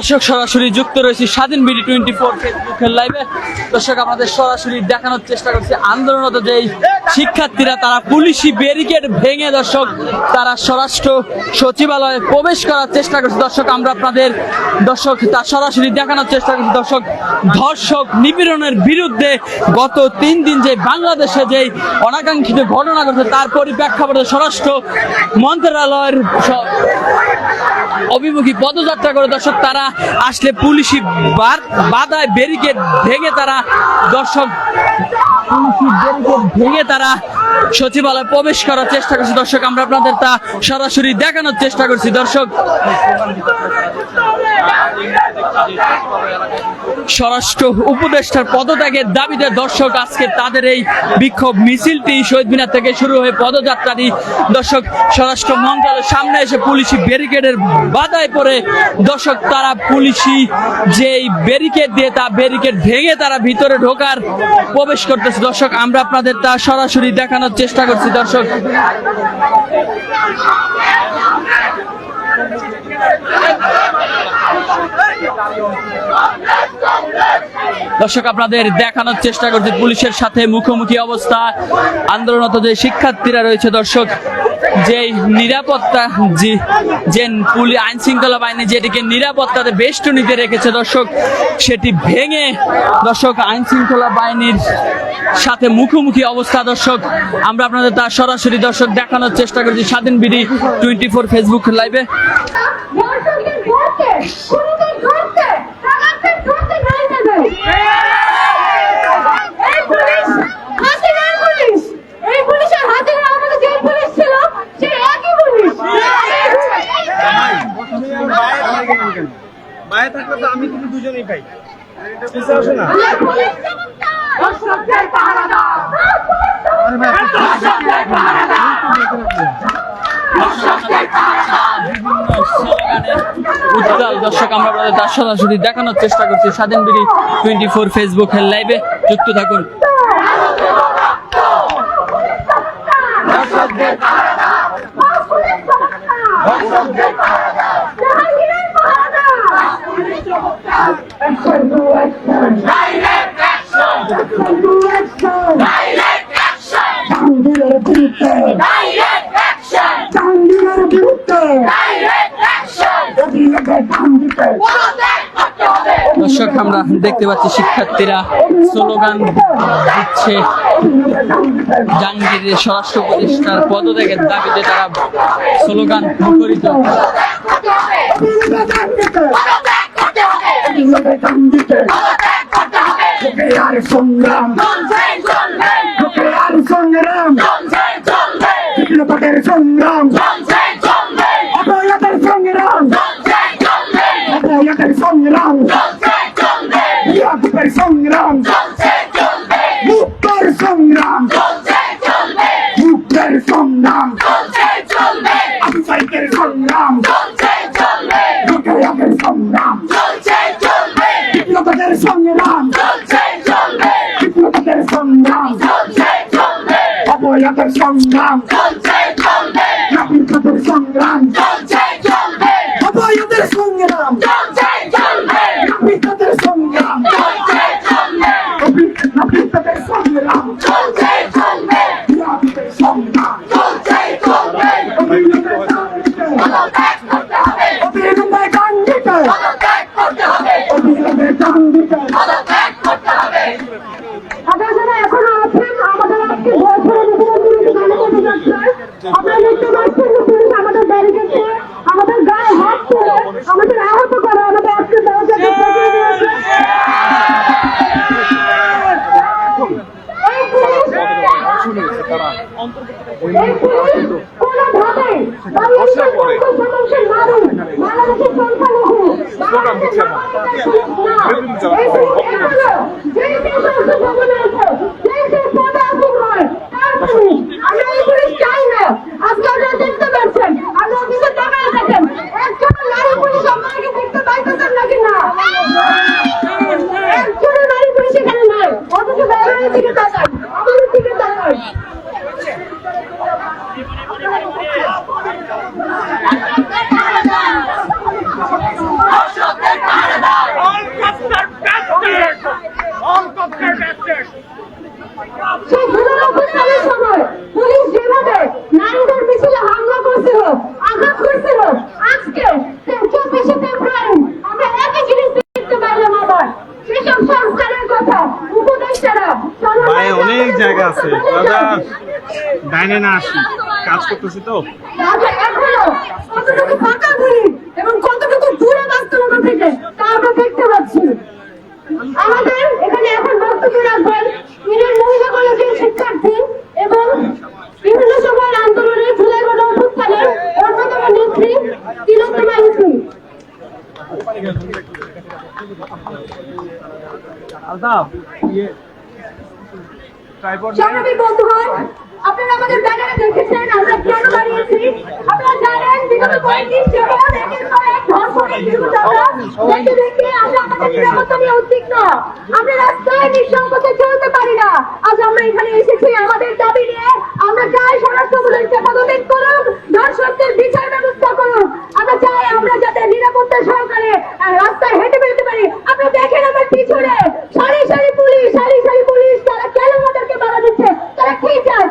দর্শক, সরাসরি যুক্ত রয়েছে স্বাধীন বিডি টোয়েন্টি ফোর ফেসবুকের লাইভে দর্শক আমাদের সরাসরি দেখানোর চেষ্টা করছে। আন্দোলনরত যেই শিক্ষার্থীরা, তারা পুলিশি ব্যারিকেড ভেঙে দর্শক, তারা স্বরাষ্ট্র সচিবালয়ে প্রবেশ করার চেষ্টা করছে। দর্শক, আমরা আপনাদের, দর্শক, তা সরাসরি দেখানোর চেষ্টা করছি। দর্শক, ধর্ষক নিপীড়নের বিরুদ্ধে গত তিন দিন যে বাংলাদেশে যেই অনাকাঙ্ক্ষিত ঘটনা ঘটছে, তার পরিপ্রেক্ষাপটে স্বরাষ্ট্র মন্ত্রণালয়ের অভিমুখী পদযাত্রা করে দর্শক, তারা আসলে পুলিশি বাধায় ব্যারিকেড ভেঙে তারা দর্শক ব্যারিকেড ভেঙে তারা সচিবালয়ে প্রবেশ করার চেষ্টা করছি। দর্শক, আমরা আপনাদের তা সরাসরি দেখানোর চেষ্টা করছি। দর্শক, স্বরাষ্ট্র উপদেষ্টার পদত্যাগের দাবিতে দর্শক আজকে তাদের এই বিক্ষোভ মিছিলটি শহীদ মিনার থেকে শুরু হয়ে পদযাত্রাটি দর্শক, স্বরাষ্ট্র মন্ত্রণালয়ের সামনে এসে পুলিশি ব্যারিকেডের বাধায় পড়ে। দর্শক, তারা পুলিশি যেই ব্যারিকেড দিয়ে তা ব্যারিকেড ভেঙে তারা ভিতরে ঢোকার প্রবেশ করতেছে। দর্শক, আমরা আপনাদের তা সরাসরি দেখানোর চেষ্টা করছি। দর্শক দর্শক, আপনাদের দেখানোর চেষ্টা করছি। পুলিশের সাথে মুখোমুখি অবস্থা। আন্দোলনত যে শিক্ষার্থীরা রয়েছে, দর্শক যে নিরাপত্তা, যে পুলিশ পুলি আইন শৃঙ্খলা বাহিনী যেটিকে নিরাপত্তাতে বেষ্টনীতে রেখেছে দর্শক, সেটি ভেঙে দর্শক আইন শৃঙ্খলা বাহিনীর সাথে মুখোমুখি অবস্থা দর্শক। আমরা আপনাদের তার সরাসরি দর্শক দেখানোর চেষ্টা করছি স্বাধীন বিডি টোয়েন্টি ফোর ফেসবুক লাইভে দর্শকদের ধরতে খুনিদের ধরতে টাকাতে ধরতে নাই না এই পুলিশ হাসিনার পুলিশ এই পুলিশের হাতে আমাদের যে পুলিশ ছিল সে একই পুলিশ মায়ে থাকলে তো আমি তুমি দুজনেই পাই না। উত্তাল দর্শক আমরা আপনাদের দেখানোর চেষ্টা করছি। স্বাধীন বিডি টোয়েন্টি ফোর ফেসবুক লাইভে যুক্ত থাকুন। দর্শক, আমরা দেখতে পাচ্ছি শিক্ষার্থীরা স্লোগান দিচ্ছে। জাহাঙ্গীরের স্বরাষ্ট্র উপদেষ্টার পদত্যাগের দাবিতে তারা স্লোগান মুখরিত আর সংগ্রাম। আর সংগ্রাম। বিপ্লবের সংগ্রাম। অপরাধের সংগ্রাম। অপরাধের সংগ্রাম মুক্তর সংগ্রাম মুক্তের সংগ্রাম আফসাইকের সংগ্রাম অপরাধের সংগ্রাম বিপ্লবের সংগ্রাম। বিপ্লবের সংগ্রাম। অপরাধের সংগ্রাম। নাপিতের সংগ্রাম। Wait, লাইনে না আসি। কাজ করতেছি তো। এবং কতটুকু দূরে বাস্তবতা থেকে তা আমরা দেখতে পাচ্ছি। আমাদের এখানে এখন বক্তব্য রাখবেন ইন্ডিয়ান মহিলা কলেজের শিক্ষার্থী এবং বিভিন্ন সময়ের আন্দোলনে জুলাই গণ অভ্যুত্থানের অন্যতম নেত্রী তিলোত্তমা ইসি আলতাফ ইয়ে ট্রাইপড সংগ্রামী বন্ধুগণ আপনারা আমাদের ব্যানারে দেখেছেন আমরা কেন দাঁড়িয়েছি আপনারা জানেন বিগত কয়েকদিন একের পর এক ধর্ষণের বিরুদ্ধে আমরা দেখে দেখে আমরা আমাদের নিরাপত্তা নিয়ে উদ্বিগ্ন। আমরা রাস্তায় নিঃসংকোচে চলতে পারি না। আজ আমরা এখানে এসেছি আমাদের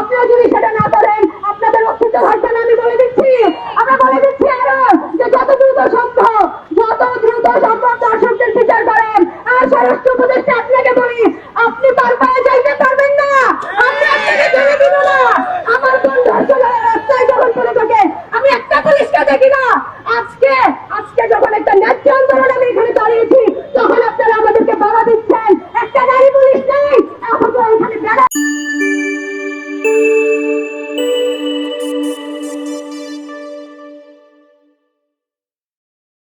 আপনারা যদি সেটা না করেন, আপনাদের অস্তিত্ব ভাষণ আমি বলে দিচ্ছি। আমরা বলে দিচ্ছি আরও যে যত দ্রুত সম্ভব, যত দ্রুত সম্ভব দর্শকদের বিচার করেন। আর স্বরাষ্ট্র উপদেষ্টা